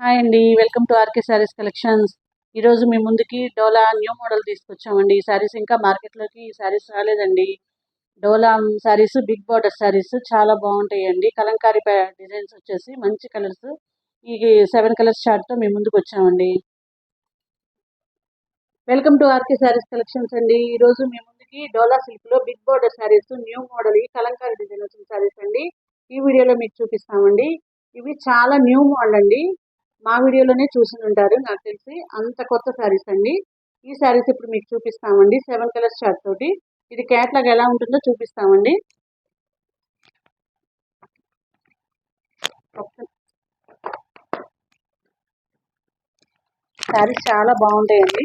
Hi అండి. Welcome to RK sarees collections. ఈరోజు మీ ముందుకి డోలా న్యూ మోడల్ తీసుకొచ్చామండి. ఈ శారీస్ ఇంకా మార్కెట్లోకి ఈ శారీస్ రాలేదండి. డోలా శారీస్ బిగ్ బార్డర్ శారీస్ చాలా బాగుంటాయండి. కలంకారీ డిజైన్స్ వచ్చేసి మంచి కలర్స్. ఈ సెవెన్ కలర్స్ చార్ట్తో మీ ముందుకు వచ్చామండి. Welcome to RK sarees collections అండి. ఈరోజు మీ ముందుకి డోలా సిల్క్లో big border sarees new model ఈ కలంకారీ డిజైన్ వచ్చిన శారీస్ అండి. ఈ వీడియోలో మీకు చూపిస్తామండి. ఇవి చాలా న్యూ మోడల్ అండి. మా వీడియోలోనే చూసి ఉంటారు నాకు తెలిసి అంత కొత్త శారీస్ అండి. ఈ శారీస్ ఇప్పుడు మీకు చూపిస్తామండి సెవెన్ కలర్స్ షార్ట్ తోటి. ఇది క్యాట్లాగ్ ఎలా ఉంటుందో చూపిస్తామండి. శారీస్ చాలా బాగుంటాయండి.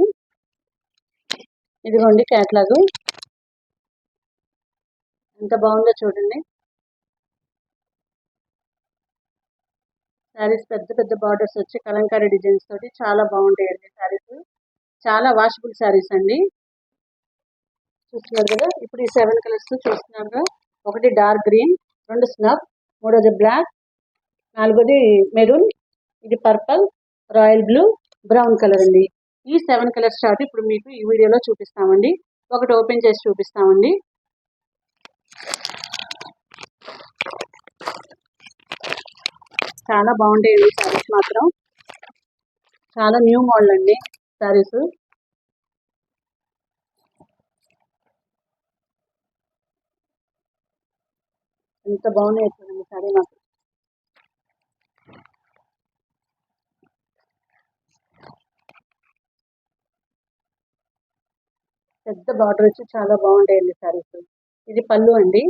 ఇదిగోండి క్యాట్లాగ్ ఎంత బాగుందో చూడండి. శారీస్ పెద్ద పెద్ద బార్డర్స్ వచ్చి కలంకారీ డిజైన్స్ తోటి చాలా బాగుంటాయండి శారీస్. చాలా వాషబుల్ శారీస్ అండి. చూస్తున్నారు కదా ఇప్పుడు ఈ సెవెన్ కలర్స్ చూస్తున్నారు ఒకటి డార్క్ గ్రీన్ రెండు స్నబ్ మూడోది బ్లాక్ నాలుగోది మెరూన్ ఇది purple royal blue brown colour అండి. ఈ సెవెన్ కలర్స్ చార్ట్ ఇప్పుడు మీకు ఈ వీడియోలో చూపిస్తామండి. ఒకటి ఓపెన్ చేసి చూపిస్తామండి. చాలా బాగుంటాయండి శారీస్ మాత్రం. చాలా న్యూ మోడల్ అండి శారీస్. ఎంత బాగున్నాయి చూడండి శారీ మాత్రం. పెద్ద బార్డర్ వచ్చి చాలా బాగుంటాయండి శారీస్. ఇది పళ్ళు అండి.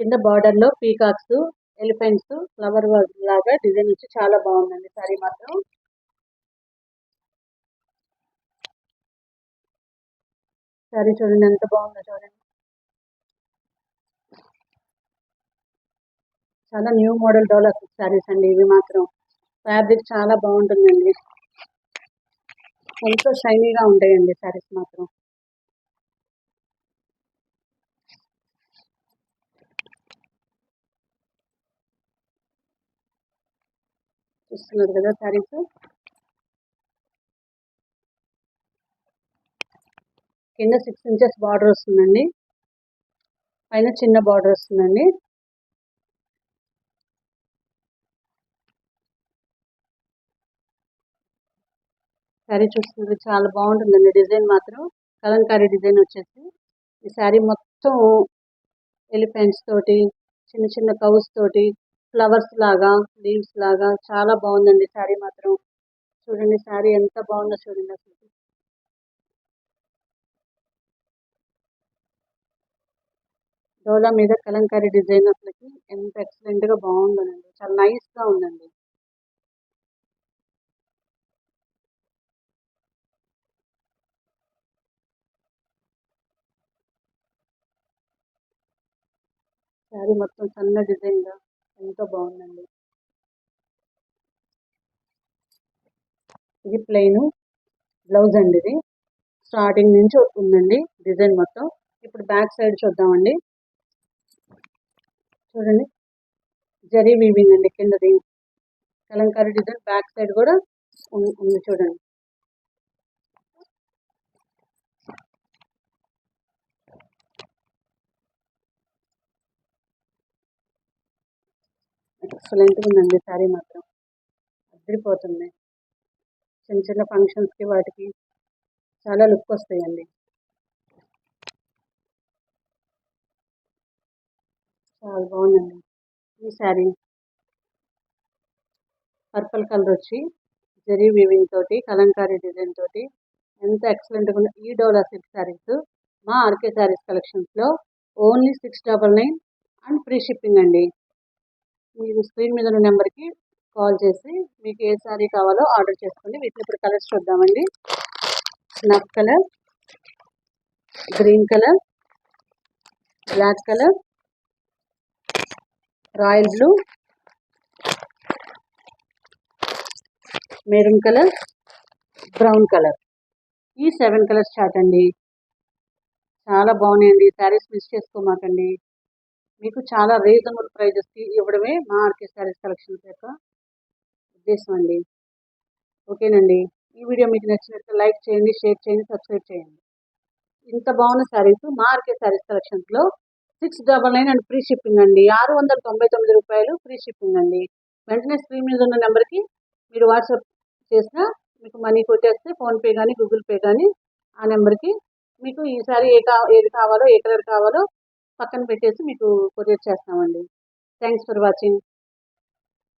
కింద బార్డర్లో పీకాక్స్ ఎలిఫెంట్స్ ఫ్లవర్ లాగా డిజైన్ వచ్చి చాలా బాగుందండి. సారీ మాత్రం. సారీ చూడండి ఎంత బాగుందో చూడండి. చాలా న్యూ మోడల్ డెవలప్ శారీస్ అండి ఇవి మాత్రం. ఫ్యాబ్రిక్ చాలా బాగుంటుందండి. ఎంతో షైనీగా ఉంటాయండి శారీస్ మాత్రం. చూస్తున్నారు కదా శారీస్ కింద సిక్స్ ఇంచెస్ బార్డర్ వస్తుందండి. పైన చిన్న బార్డర్ వస్తుందండి. శారీ చూస్తున్నారు చాలా బాగుంటుందండి డిజైన్ మాత్రం. కలంకారీ డిజైన్ వచ్చేసి. ఈ శారీ మొత్తం ఎలిఫెంట్స్ తోటి చిన్న చిన్న కౌస్ తోటి ఫ్లవర్స్ లాగా లీవ్స్ లాగా చాలా బాగుందండి శారీ మాత్రం. చూడండి శారీ ఎంత బాగుందో చూడండి అసలు. డోలా మీద కలంకారీ డిజైన్ అసలుకి ఎంత ఎక్సలెంట్గా బాగుందనండి. చాలా నైస్గా ఉందండి. శారీ మొత్తం సన్న డిజైన్గా. ఎంతో బాగుందండి. ఇది ప్లెయిన్. బ్లౌజ్ అండి ఇది. స్టార్టింగ్ నుంచి ఉందండి డిజైన్ మొత్తం. ఇప్పుడు బ్యాక్ సైడ్ చూద్దామండి. చూడండి. జరీ వీవింగ్ అండి కిందది. కలంకారీ డిజైన్ బ్యాక్ సైడ్ కూడా ఉంది చూడండి. ఎక్సలెంట్గా ఉందండి శారీ మాత్రం. అదిరిపోతుంది. చిన్న చిన్న ఫంక్షన్స్కి వాటికి చాలా లుక్ వస్తాయండి చాలా బాగుందండి ఈ శారీ పర్పుల్ కలర్ వచ్చి జరీ వీవింగ్ తోటి కలంకారీ డిజైన్ తోటి ఎంత ఎక్సలెంట్గా ఉన్న ఈ డోలా సిల్క్ శారీస్ మా ఆర్కే శారీస్ కలెక్షన్స్లో only six double nine and free shipping అండి. మీరు స్క్రీన్ మీద ఉన్న నెంబర్కి కాల్ చేసి మీకు ఏ శారీ కావాలో ఆర్డర్ చేసుకోండి. వీటిని ఇప్పుడు కలర్స్ చూద్దామండి. Snuff colour green colour black colour royal blue maroon colour brown colour. ఈ సెవెన్ కలర్స్ చాట్ అండి. చాలా బాగున్నాయండి. శారీస్ మిస్ చేసుకోమాకండి. మీకు చాలా రీజనబుల్ ప్రైజెస్కి ఇవ్వడమే మా ఆర్కే శారీస్ కలెక్షన్స్ యొక్క ఉద్దేశం అండి. ఓకేనండి. ఈ వీడియో మీకు నచ్చినట్లయితే లైక్ చేయండి షేర్ చేయండి సబ్స్క్రైబ్ చేయండి. ఇంత బాగున్న శారీస్ మా ఆర్కే శారీస్ కలెక్షన్స్లో six double nine and free shipping అండి. ఆరు వందల తొంభై తొమ్మిది రూపాయలు ఫ్రీ షిప్పింగ్ అండి. వెంటనే స్క్రీన్ మీద ఉన్న నెంబర్కి మీరు వాట్సాప్ చేసినా మీకు మనీ కొట్టేస్తే ఫోన్పే కానీ గూగుల్ పే కానీ ఆ నెంబర్కి మీకు ఈ సారీ ఏ కా ఏది కావాలో ఏ కలర్ కావాలో పక్కన పెట్టేసి మీకు కొరియర్ చేస్తామండి. Thanks for watching.